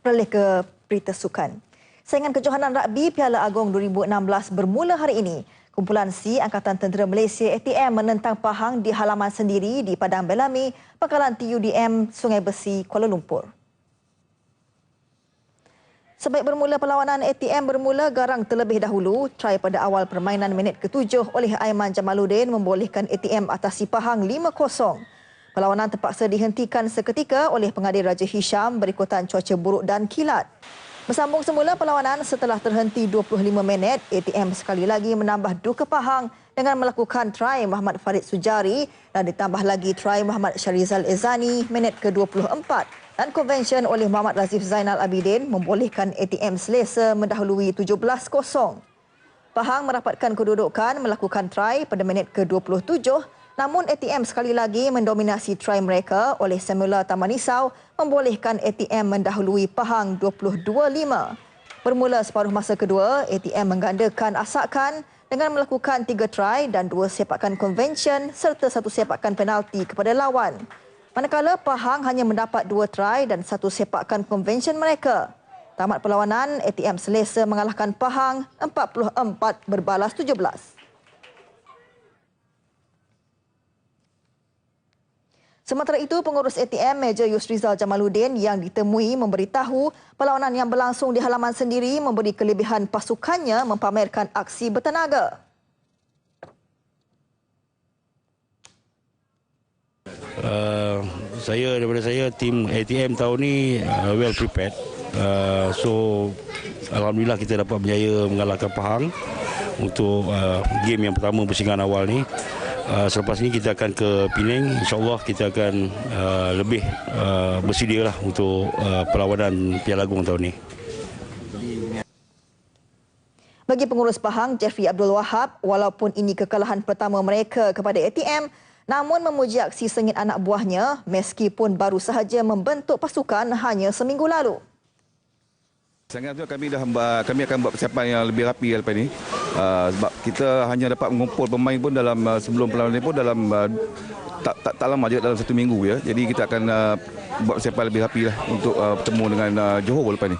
Beralih ke berita sukan. Saingan kejohanan rugby Piala Agong 2016 bermula hari ini. Kumpulan C Angkatan Tentera Malaysia ATM menentang Pahang di halaman sendiri di Padang Belami, Pangkalan TUDM Sungai Besi, Kuala Lumpur. Sebaik bermula perlawanan ATM bermula garang terlebih dahulu. Try pada awal permainan minit ketujuh oleh Aiman Jamaluddin membolehkan ATM atasi Pahang 5-0. Perlawanan terpaksa dihentikan seketika oleh pengadil Raja Hisham berikutan cuaca buruk dan kilat. Bersambung semula perlawanan setelah terhenti 25 minit, ATM sekali lagi menambah duka Pahang dengan melakukan try Muhammad Farid Sujari dan ditambah lagi try Muhammad Syarizal Ezani minit ke-24 dan convention oleh Muhammad Razif Zainal Abidin membolehkan ATM selesa mendahului 17-0. Pahang merapatkan kedudukan melakukan try pada minit ke-27 namun ATM sekali lagi mendominasi try mereka oleh Semula Tamanisau membolehkan ATM mendahului Pahang 22-5. Bermula separuh masa kedua, ATM menggandakan asakan dengan melakukan tiga try dan dua sepakan convention serta satu sepakan penalti kepada lawan. Manakala Pahang hanya mendapat dua try dan satu sepakan convention mereka. Tamat perlawanan, ATM selesa mengalahkan Pahang 44 berbalas 17. Sementara itu, pengurus ATM Major Yusrizal Jamaluddin yang ditemui memberitahu perlawanan yang berlangsung di halaman sendiri memberi kelebihan pasukannya mempamerkan aksi bertenaga. Uh, saya daripada saya tim ATM tahun ni uh, well prepared. Uh, so alhamdulillah kita dapat berjaya mengalahkan Pahang untuk uh, game yang pertama persingan awal ni. Uh, selepas ni kita akan ke Penang. InsyaAllah kita akan uh, lebih uh, bersedia lah untuk uh, perlawanan Piala Agung tahun ni. Bagi pengurus Pahang, Jeffrey Abdul Wahab, walaupun ini kekalahan pertama mereka kepada ATM, namun memuji aksi sengit anak buahnya meskipun baru sahaja membentuk pasukan hanya seminggu lalu. Sangat tu kami dah kami akan buat persiapan yang lebih rapi lepas ini. Uh, sebab kita hanya dapat mengumpul pemain pun dalam uh, sebelum perlawanan ini pun dalam uh, tak, tak tak lama je dalam satu minggu ya. Jadi kita akan uh, buat persiapan lebih rapi lah untuk uh, bertemu dengan uh, Johor lepas ini.